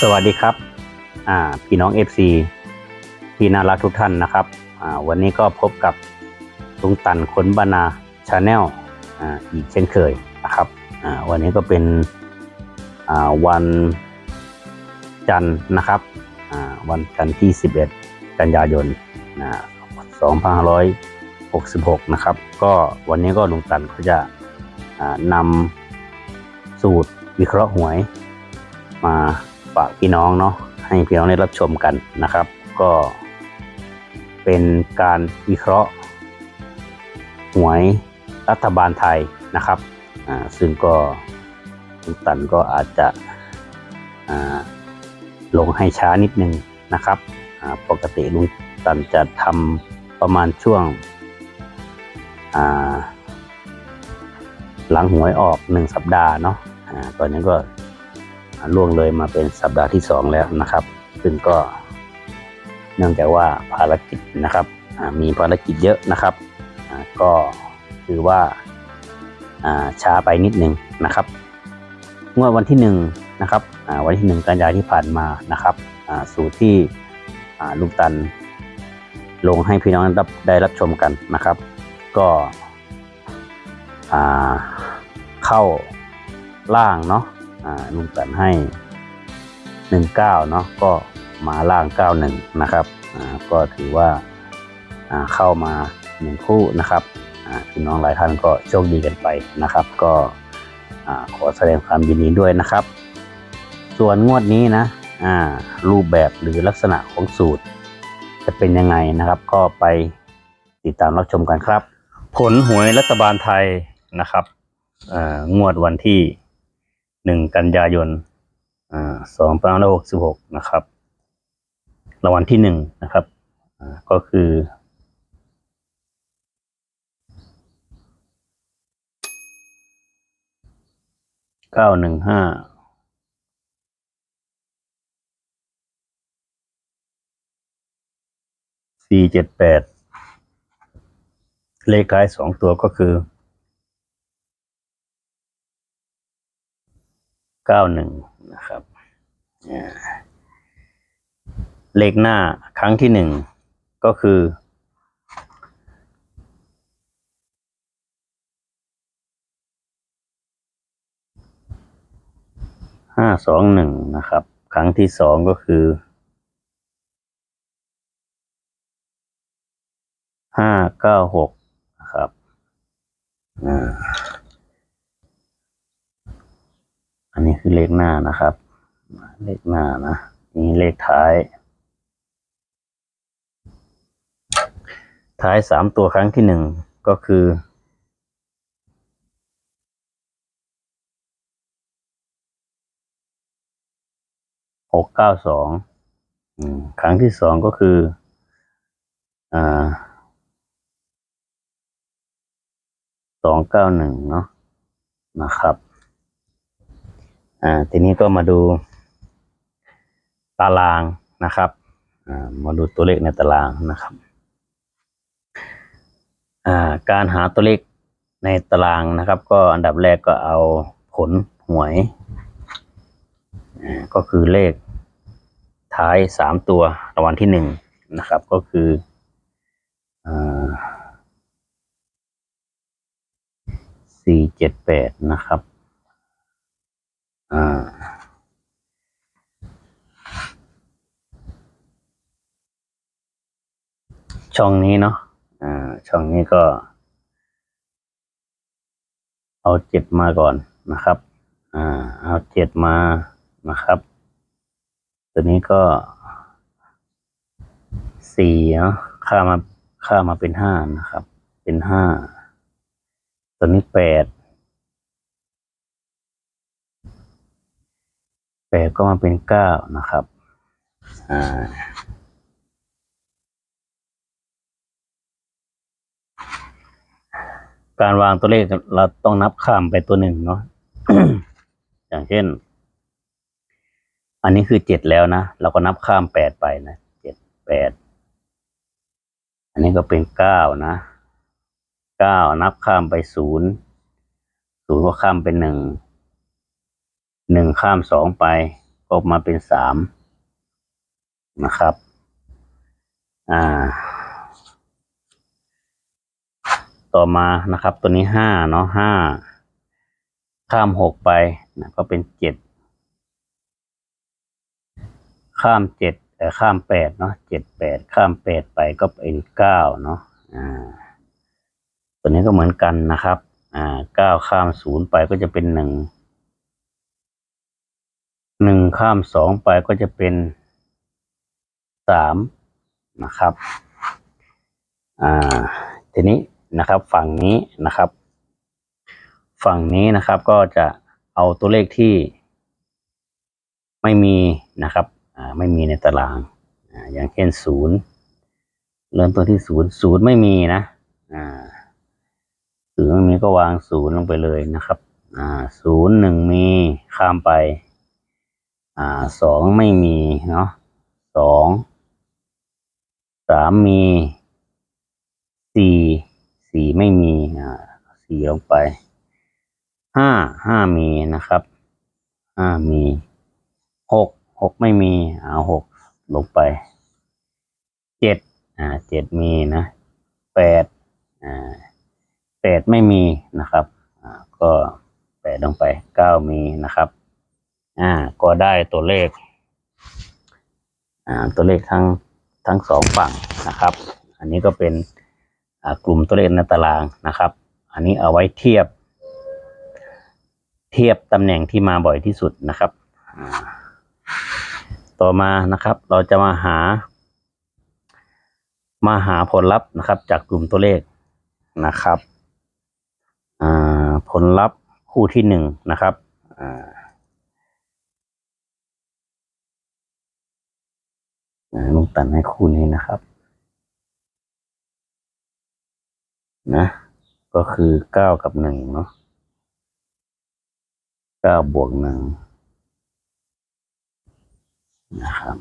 สวัสดีครับอ่าพี่น้อง FC ที่น่ารักทุกท่านนะครับอ่าวันนี้ก็พบกับลุงตันคนบานาชาแนลอ่าอีกเช่นเคยนะครับอ่าวันนี้ก็เป็นอ่าวันจันทร์นะครับอ่าวันจันทร์ที่ 11 กันยายนนะ2566 นะครับ ก็วันนี้ก็ลุงตันก็จะอ่านำสูตรวิเคราะห์หวยมา ฝากพี่น้องเนาะให้พี่น้องได้รับชมกันนะครับ ก็เป็นการวิเคราะห์ หวยรัฐบาลไทยนะครับซึ่งก็ลุงตันก็อาจจะลงให้ช้านิดนึงนะครับปกติลุงตันจะทำประมาณช่วงหลังหวยออกหนึ่งสัปดาห์เนาะอ่าตอนนี้ก็ ล่วงเลยมาเป็นสัปดาห์ที่สองแล้วนะครับ ซึ่งก็เนื่องจากว่าภารกิจนะครับมีภารกิจเยอะนะครับก็ถือว่าช้าไปนิดนึงนะครับงวดวันที่หนึ่งนะครับวันที่หนึ่งกันยายนที่ผ่านมานะครับสูตรที่ลุงตันลงให้พี่น้องรับได้รับชมกันนะครับ ก็เข้าล่างเนาะ ลุงตันให้หนึ่งเก้าเนาะก็มาล่างเก้าหนึ่งนะครับก็ถือว่าเข้ามาหนึ่งคู่นะครับพี่น้องหลายท่านก็โชคดีกันไปนะครับ ก็ขอแสดงความยินดีด้วยนะครับ ส่วนงวดนี้นะรูปแบบหรือลักษณะของสูตร จะเป็นยังไงนะครับ ก็ไปติดตามรับชมกันครับ ผลหวยรัฐบาลไทยนะครับงวดวันที่ หนึ่งกันยายนอ่าสองพันห้าร้อยหกสิบหกนะครับรางวัลที่หนึ่งนะครับอ่าก็คือเก้าหนึ่งห้าสี่เจ็ดแปดเลขท้ายสองตัวก็คือ เก้าหนึ่งนะครับเลขหน้าครั้งที่หนึ่งก็คือห้าสองหนึ่งนะครับ ครั้งที่สองก็คือห้าเก้าหกนะครับอ่า อันนี้คือเลขหน้านะครับ เลขหน้านะนี่เลขท้าย ท้ายสามตัวครั้งที่หนึ่งก็คือหกเก้าสองครั้งที่สองก็คืออ่าสองเก้าหนึ่งเนาะนะครับ อ่าทีนี้ก็มาดูตารางนะครับอ่ามาดูตัวเลขในตารางนะครับอ่าการหาตัวเลขในตารางนะครับ ก็อันดับแรกก็เอาผลหวยอ่าก็คือเลขท้ายสามตัวรางวัลที่หนึ่งนะครับ ก็คืออ่าสี่เจ็ดแปดนะครับ อ่า ช่องนี้เนาะอ่า ช่องนี้ก็ เอาเจ็ดมาก่อนนะครับ อ่า เอาเจ็ดมานะครับ ตัวนี้ก็สี่เนาะค่ามาค่ามาเป็นห้านะครับ เป็นห้าตัวนี้แปดแป ดก็มาเป็นเก้านะครับ อ่า การวางตัวเลขเราต้องนับข้ามไปตัวหนึ่งเนาะ อย่างเช่น อันนี้คือเจ็ดแล้วนะ เราก็นับข้ามแปดไปนะเจ็ดแปด อันนี้ก็เป็นเก้านะเก้านับข้ามไปศูนย์ศูนย์ก็ข้ามเป็นหนึ่ง หนึ่งข้ามสองไปก็มาเป็นสามนะครับ อ่า ต่อมานะครับ ตัวนี้ห้าเนาะห้าข้ามหกไปนะก็เป็นเจ็ดข้ามเจ็ดแต่ข้ามแปดเนาะเจ็ดแปดข้ามแปดไปก็เป็นเก้าเนาะอ่า ตัวนี้ก็เหมือนกันนะครับ อ่าเก้าข้ามศูนย์ไปก็จะเป็นหนึ่ง หนึ่งข้ามสองไปก็จะเป็นสามนะครับ อ่า ทีนี้นะครับฝั่งนี้นะครับ ฝั่งนี้นะครับก็จะเอาตัวเลขที่ไม่มีนะครับอ่าไม่มีในตารางอ่าอย่างเช่นศูนย์เริ่มต้นที่ศูนย์ศูนย์ไม่มีนะอ่าศูนย์ไม่มีก็วางศูนย์ลงไปเลยนะครับอ่าศูนย์หนึ่งมีข้ามไป อ่าสองไม่มีเนาะสองสามมีสี่สี่ไม่มีอ่าสี่ลงไปห้าห้ามีนะครับห้ามีหกหกไม่มีเอาหกลงไปเจ็ดอ่าเจ็ดมีนะแปดอ่าแปดไม่มีนะครับอ่าก็แปดลงไปเก้ามีนะครับ อ่า ก็ได้ตัวเลข อ่า ตัวเลขทั้งทั้งสองฝั่งนะครับ อันนี้ก็เป็นอ่ากลุ่มตัวเลขในตารางนะครับ อันนี้เอาไว้เทียบ เทียบตำแหน่งที่มาบ่อยที่สุดนะครับอ่าต่อมานะครับ เราจะมาหา มาหาผลลัพธ์นะครับ จากกลุ่มตัวเลขนะครับอ่าผลลัพธ์คู่ที่หนึ่งนะครับ ลุงตันให้คู่นี้นะครับ นะ ก็คือเก้ากับหนึ่งเนาะเก้าบวกหนึ่งนะครับ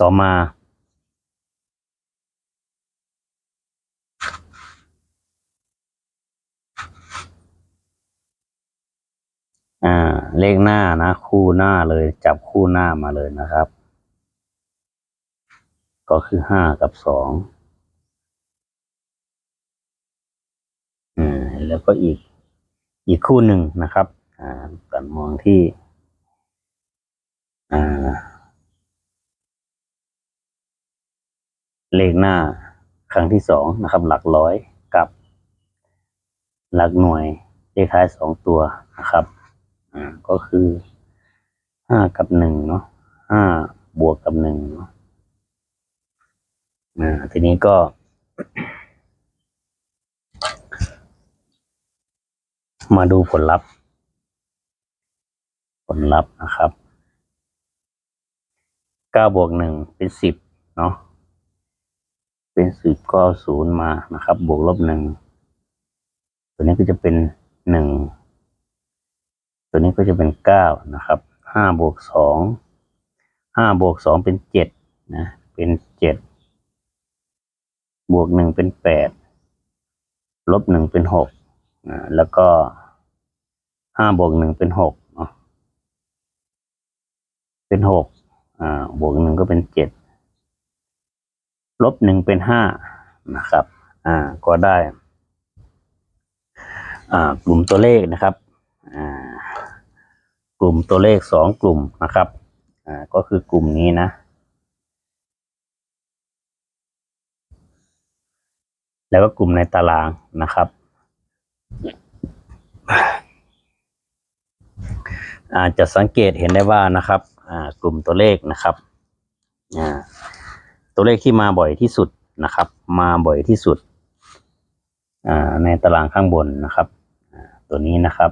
ต่อมา อ่า เลขหน้านะ คู่หน้าเลย จับคู่หน้ามาเลยนะครับ ก็คือห้ากับสองอ่าแล้วก็อีก อีกคู่หนึ่งนะครับ อ่าตัดมองที่ อ่า เลขหน้าครั้งที่สองนะครับ หลักร้อยกับ หลักหน่วยเลขท้ายสองตัวนะครับ อ่าก็คือห้ากับหนึ่งเนาะห้าบวกกับหนึ่งเนาะอ่าทีนี้ก็ มาดูผลลัพธ์ ผลลัพธ์นะครับเก้าบวกหนึ่งเป็นสิบเนาะเป็นสิบก็ศูนย์มานะครับ บวกลบหนึ่งตัวนี้ก็จะเป็นหนึ่ง ตัวนี้ก็จะเป็นเก้านะครับห้าบวกสองห้าบวกสองเป็นเจ็ดนะเป็นเจ็ดบวกหนึ่งเป็นแปดลบหนึ่งเป็นหกอ่าแล้วก็ห้าบวกหนึ่งเป็นหกเนาะเป็นหกอ่าบวกหนึ่งก็เป็นเจ็ดลบหนึ่งเป็นห้านะครับ อ่าก็ได้ อ่ากลุ่มตัวเลขนะครับ อ่า ลุ่มตัวเลขสองกลุ่มนะครับ อ่า ก็คือกลุ่มนี้นะ แล้วก็กลุ่มในตารางนะครับ อาจจะสังเกตเห็นได้ว่านะครับ อ่า กลุ่มตัวเลขนะครับ อ่า ตัวเลขที่มาบ่อยที่สุดนะครับ มาบ่อยที่สุด อ่า ในตารางข้างบนนะครับ ตัวนี้นะครับ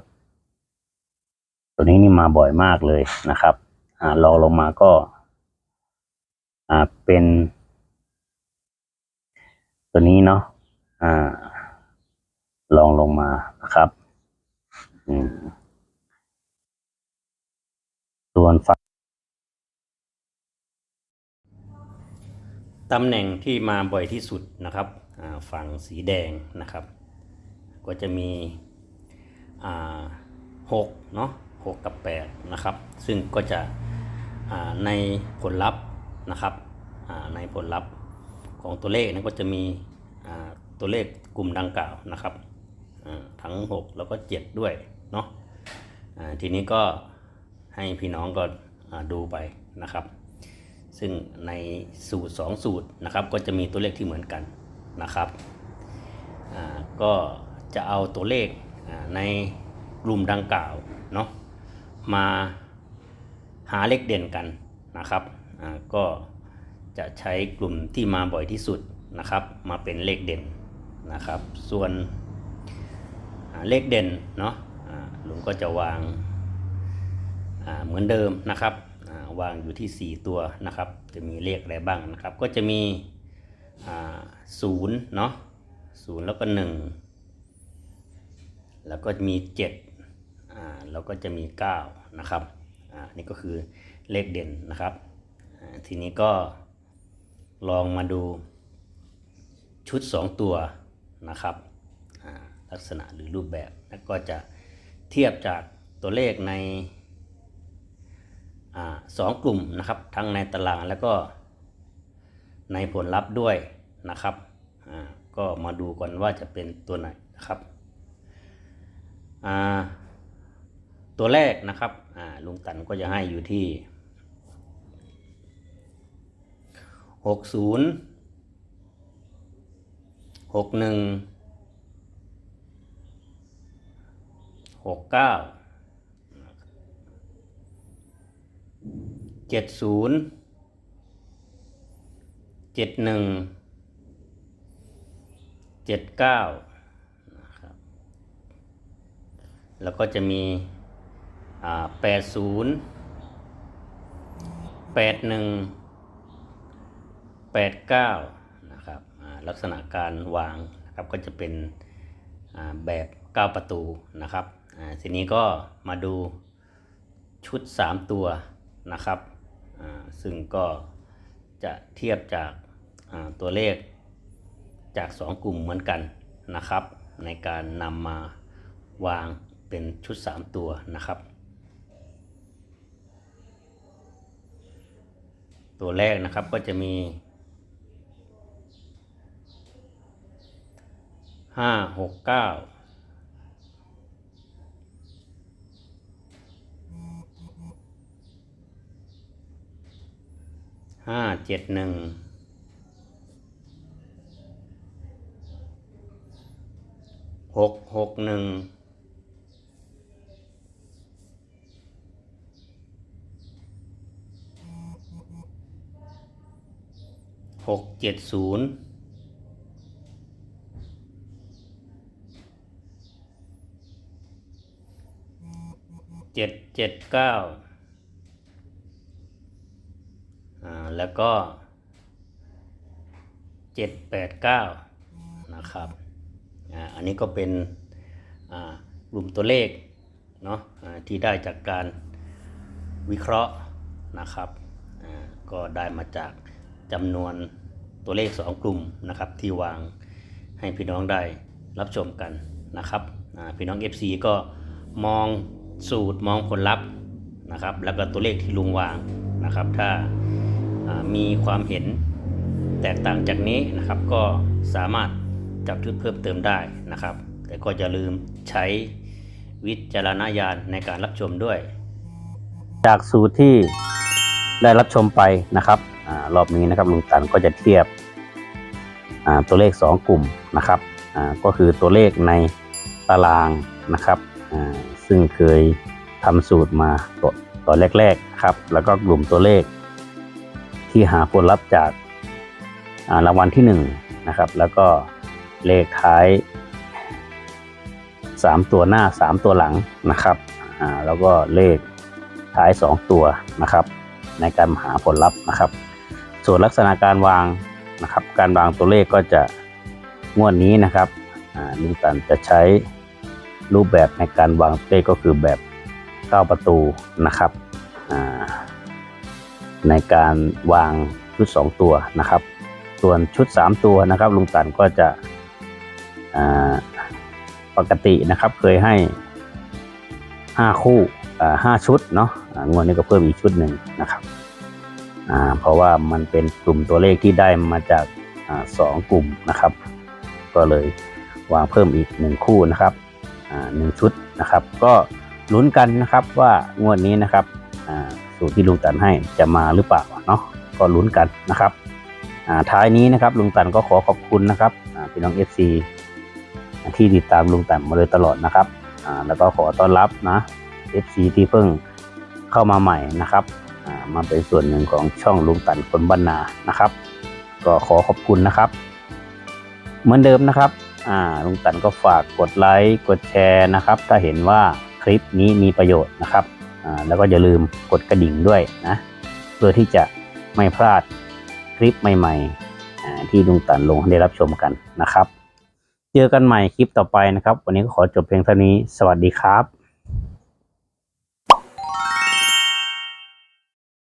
ตัวนี้นี่มาบ่อยมากเลยนะครับอ่ารองลงมาก็ อ่าเป็น ตัวนี้เนาะอ่า ลองลงมานะครับ อืมส่วนฝั่งตำแหน่งที่มาบ่อยที่สุดนะครับฝั่งสีแดงนะครับ ก็จะมีหกเนาะ หกกับแปดนะครับ ซึ่งก็จะในผลลัพธ์นะครับในผลลัพธ์ของตัวเลขนั้นก็จะมีตัวเลขกลุ่มดังกล่าวนะครับทั้ง 6 แล้วก็ 7 ด้วยเนาะทีนี้ก็ให้พี่น้องก็ดูไปนะครับ ซึ่งในสูตร 2 สูตรนะครับก็จะมีตัวเลขที่เหมือนกันนะครับก็จะเอาตัวเลขในกลุ่มดังกล่าวเนาะ มาหาเลขเด่นกันนะครับอ่าก็จะใช้กลุ่มที่มาบ่อยที่สุดนะครับ มาเป็นเลขเด่นนะครับ ส่วนเลขเด่นเนาะอ่าลุงก็จะวางอ่าเหมือนเดิมนะครับอ่าวางอยู่ที่ 4 ตัวนะครับ จะมีเลขอะไรบ้างนะครับ ก็จะมีศูนย์เนาะศูนย์แล้วก็ 1 แล้วก็มี 7 อ่าแล้วก็จะมี 9 นะครับอ่านี่ก็คือเลขเด่นนะครับอ่าทีนี้ก็ลองมาดูชุด 2 ตัวนะครับอ่าลักษณะหรือรูปแบบแล้วก็จะเทียบจากตัวเลขในอาสองกลุ่มนะครับ ทั้งในตารางแล้วก็ในผลลัพธ์ด้วยนะครับอ่าก็มาดูก่อนว่าจะเป็นตัวไหนนะครับอ่า ตัวแรกนะครับลุงตันก็จะให้อยู่ที่หกศูนย์หกหนึ่งหกเก้าเจ็ดศูนย์เจ็ดหนึ่งเจ็ดเก้าแล้วก็จะมี แปดศูนย์แปดหนึ่งแปดเก้านะครับลักษณะการวางนะครับก็จะเป็นอ่าแบบ9ประตูนะครับทีนี้ก็มาดูชุด3ตัวนะครับซึ่งก็จะเทียบจากตัวเลขจาก2กลุ่มเหมือนกันนะครับ ในการนำมาวางเป็นชุด 3 ตัวนะครับ ตัวแรกนะครับก็จะมีห้าหกเก้าห้าเจ็ดหนึ่งหกหกหนึ่ง หกเจ็ดศูนย์เจ็ดเจ็ดเก้าแล้วก็เจ็ดแปดเก้านะครับอันนี้ก็เป็นกลุ่มตัวเลขเนาะที่ได้จากการวิเคราะห์นะครับก็ได้มาจาก จำนวนตัวเลข 2 กลุ่มนะครับที่วางให้พี่น้องได้รับชมกันนะครับพี่น้อง FC ก็มองสูตรมองผลลัพธ์นะครับแล้วก็ตัวเลขที่ลุงวางนะครับ ถ้ามีความเห็นแตกต่างจากนี้นะครับ ก็สามารถจับชุดเพิ่มเติมได้นะครับ แต่ก็อย่าลืมใช้วิจารณญาณในการรับชมด้วย จากสูตรที่ได้รับชมไปนะครับ รอบนี้นะครับลุงตันก็จะเทียบตัวเลข 2 กลุ่มนะครับก็คือตัวเลขในตารางนะครับซึ่งเคยทำสูตรมาตอตอนแรกๆครับ แล้วก็กลุ่มตัวเลข ที่หาผลลัพธ์จากรางวัลที่หนึ่งนะครับแล้วก็เลขท้ายสามตัวหน้าสามตัวหลังนะครับแล้วก็เลขท้ายสองตัวนะครับ ในการหาผลลัพธ์นะครับ ส่วนลักษณะการวางนะครับ การวางตัวเลขก็จะงวดนี้นะครับอ่าลุงตันจะใช้รูปแบบในการวางเลขก็คือแบบเก้าประตูนะครับในการวางชุด 2 ตัวนะครับ ส่วนชุด 3 ตัวนะครับ ลุงตันก็จะปกตินะครับเคยให้ 5 คู่อ่าห้าชุดเนาะงวดนี้ก็เพิ่มอีกชุดหนึ่งนะครับ เพราะว่ามันเป็นกลุ่มตัวเลขที่ได้มาจากสองกลุ่มนะครับ ก็เลยวางเพิ่มอีกหนึ่งคู่นะครับหนึ่งชุดนะครับ ก็ลุ้นกันนะครับว่างวดนี้นะครับสูตรที่ลุงตันให้จะมาหรือเปล่าเนาะก็ลุ้นกันนะครับท้ายนี้นะครับลุงตันก็ขอขอบคุณนะครับพี่น้อง FC ที่ติดตามลุงตันมาโดยตลอดนะครับแล้วก็ขอต้อนรับนะ FC ที่เพิ่งเข้ามาใหม่นะครับ มาเป็นส่วนหนึ่งของช่องลุงตันคนบ้านนานะครับ ก็ขอขอบคุณนะครับ เหมือนเดิมนะครับลุงตันก็ฝากกดไลค์กดแชร์นะครับ ถ้าเห็นว่าคลิปนี้มีประโยชน์นะครับแล้วก็อย่าลืมกดกระดิ่งด้วยนะเพื่อที่จะไม่พลาดคลิปใหม่ๆที่ลุงตันลงให้ได้รับชมกันนะครับ เจอกันใหม่คลิปต่อไปนะครับ วันนี้ก็ขอจบเพียงเท่านี้ สวัสดีครับ